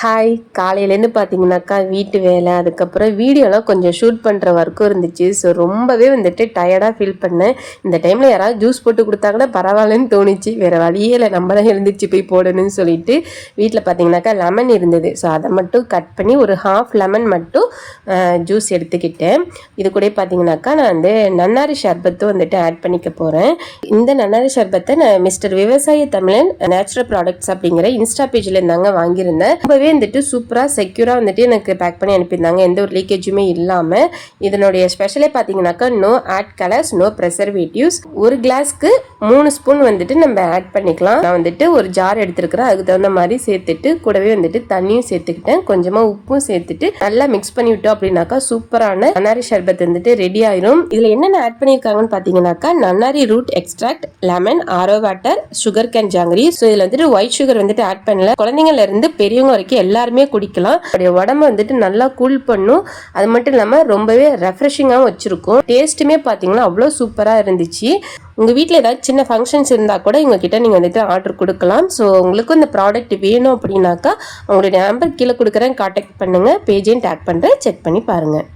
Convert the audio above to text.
Hi காலையிலேருந்து பார்த்தீங்கன்னாக்கா வீட்டு வேலை அதுக்கப்புறம் வீடியோலாம் கொஞ்சம் ஷூட் பண்ணுற ஒர்க்கும் இருந்துச்சு. ஸோ ரொம்பவே வந்துட்டு டயர்டாக ஃபீல் பண்ணேன். இந்த டைமில் யாராவது ஜூஸ் போட்டு கொடுத்தாங்கன்னா பரவாயில்லன்னு தோணுச்சு. வேறு வழியே இல்லை நம்ம தான் எழுந்திரிச்சு போய் போடணும்னு சொல்லிட்டு வீட்டில் பார்த்தீங்கன்னாக்கா லெமன் இருந்தது. ஸோ அதை மட்டும் கட் பண்ணி ஒரு ஹாஃப் லெமன் மட்டும் ஜூஸ் எடுத்துக்கிட்டேன். இது கூட பார்த்தீங்கன்னாக்கா நான் வந்து நன்னாரி ஷர்பத்தும் வந்துட்டு ஆட் பண்ணிக்க போகிறேன் இந்த நன்னாரி ஷர்பத்தை நான் மிஸ்டர் விவசாய தமிழன் நேச்சுரல் ப்ராடக்ட்ஸ் அப்படிங்கிற இன்ஸ்டா பேஜில் இருந்தாங்க வாங்கியிருந்தேன். ரொம்பவே வந்துட்டு சூப்பராக செக்யூராக வந்துட்டு எனக்கு பேக் பண்ணி அனுப்பியிருந்தாங்க. எந்த ஒரு லீக்கேஜுமே இல்லாமல் இதனுடைய ஸ்பெஷலே பார்த்தீங்கன்னாக்கா no add colours no preservatives ஒரு கிளாஸ்க்கு மூணு ஸ்பூன் வந்துட்டு நம்ம ஆட் பண்ணிக்கலாம். நான் வந்துட்டு ஒரு ஜார் எடுத்துருக்கிறேன். அதுக்கு தகுந்த மாதிரி சேர்த்துட்டு கூடவே வந்துட்டு தண்ணியும் சேர்த்துக்கிட்டேன். கொஞ்சமாக உப்பும் சேர்த்துட்டு நல்லா மிக்ஸ் பண்ணி விட்டோம் அப்படின்னாக்கா சூப்பரான நன்னாரி ஷர்பத் வந்துட்டு ரெடி ஆயிரும். இதில் என்னென்ன ஆட் பண்ணியிருக்காங்கன்னு பார்த்தீங்கன்னாக்கா நன்னாரி ரூட் எக்ஸ்ட்ராக்ட் லெமன் ஆரோ water sugar cane jaggery so இதில் வந்துட்டு ஒயிட் சுகர் வந்துட்டு ஆட் பண்ணல. குழந்தைங்கல இருந்து பெரியவங்க வரைக்கும் எல்லாருமே குடிக்கலாம். அப்படியே உடம்ப வந்துட்டு நல்லா கூல் பண்ணும். அது மட்டும் இல்லாமல் ரொம்பவே ரெஃப்ரெஷிங்காகவும் வச்சுருக்கும். டேஸ்ட்டுமே பார்த்தீங்கன்னா அவ்வளோ சூப்பராக இருந்துச்சு. உங்கள் வீட்டில் ஏதாவது சின்ன ஃபங்க்ஷன்ஸ் இருந்தால் கூட எங்ககிட்ட நீங்கள் வந்துட்டு ஆர்டர் கொடுக்கலாம். ஸோ உங்களுக்கும் இந்த ப்ராடக்ட் வேணும் அப்படின்னாக்கா உங்களுடைய நம்பர் கீழே கொடுக்குறேன். காண்டாக்ட் பண்ணுங்கள் பேஜையும் டேக் பண்ணுறேன் செக் பண்ணி பாருங்கள்